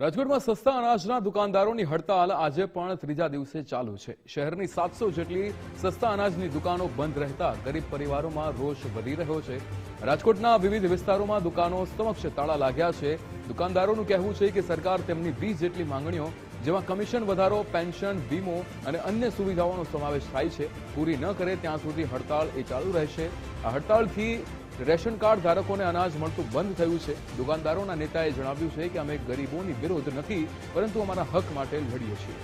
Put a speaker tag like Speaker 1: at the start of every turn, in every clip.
Speaker 1: રાજકોટમાં સસ્તા અનાજના દુકાનદારોની હડતાલ આજે પણ ત્રીજા દિવસે ચાલુ છે. શહેરની સાતસો જેટલી સસ્તા અનાજની દુકાનો બંધ રહેતા ગરીબ પરિવારોમાં રોષ વધી રહ્યો છે. રાજકોટના વિવિધ વિસ્તારોમાં દુકાનો સમક્ષ તાળા લાગ્યા છે. દુકાનદારોનું કહેવું છે કે સરકાર તેમની વીસ જેટલી માંગણીઓ જેમાં કમિશન વધારો, પેન્શન, વીમો અને અન્ય સુવિધાઓનો સમાવેશ થાય છે. પૂરી ન કરે ત્યાં સુધી હડતાળ એ ચાલુ રહેશે. આ હડતાળથી રેશન કાર્ડ ધારકોને અનાજ મળતું બંધ થયું છે. દુકાનદારોના નેતાએ જણાવ્યું છે કે અમે ગરીબોની વિરોધ નથી, પરંતુ અમારા હક માટે લડીએ છીએ.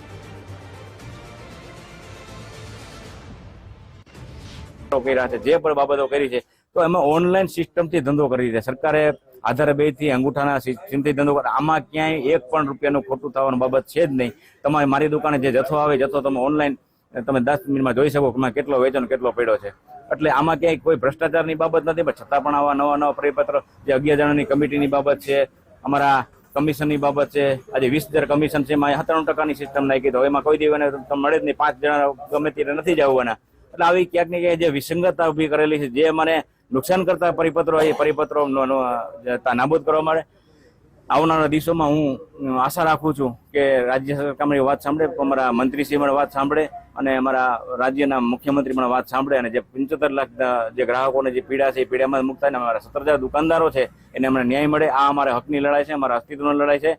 Speaker 2: કર્યા છે જે પણ બાબતો કરી છે, તો એમાં ઓનલાઈન સિસ્ટમથી ધંધો કરી છે. સરકારે આધાર બેથી અંગૂઠાના ચિંતિત ધંધો આમાં ક્યાંય એક પણ રૂપિયાનું ખોટું થવાની બાબત છે જ નહીં. તમારે મારી દુકાને જે જથ્થો આવે, જથ્થો તમે ઓનલાઈન તમે દસ મિનિટમાં જોઈ શકો કે કેટલો વેચન કેટલો પડ્યો છે. એટલે આમાં ક્યાંય કોઈ ભ્રષ્ટાચારની બાબત નથી, પણ છતાં પણ આવા નવા નવા પરિપત્ર, જે અગિયાર જણાની કમિટીની બાબત છે, અમારા કમિશનની બાબત છે, આજે વીસ હજાર કમિશન છે, એમાં ત્રણ ટકાની સિસ્ટમ નાખી તો એમાં કોઈ દેવાને મળે જ નહીં. પાંચ જણા ગમે ત્યારે નથી જવાના. એટલે આવી ક્યાંક ને ક્યાંક જે વિસંગતતા ઊભી કરેલી છે, જે મને નુકસાન કરતા પરિપત્રો એ પરિપત્રો નાબૂદ કરવા માટે આવનારા દિવસોમાં હું આશા રાખું છું કે રાજ્ય સરકાર વાત સાંભળે, અમારા મંત્રીશ્રી પણ વાત સાંભળે અને અમારા રાજ્યના મુખ્યમંત્રી પણ વાત સાંભળે અને જે પંચોતેર લાખ જે ગ્રાહકોને જે પીડા છે એ પીડામાં મુકતા અમારા સત્તર હજાર દુકાનદારો છે, એને અમને ન્યાય મળે. આ અમારા હકની લડાઈ છે, અમારા અસ્તિત્વની લડાઈ છે.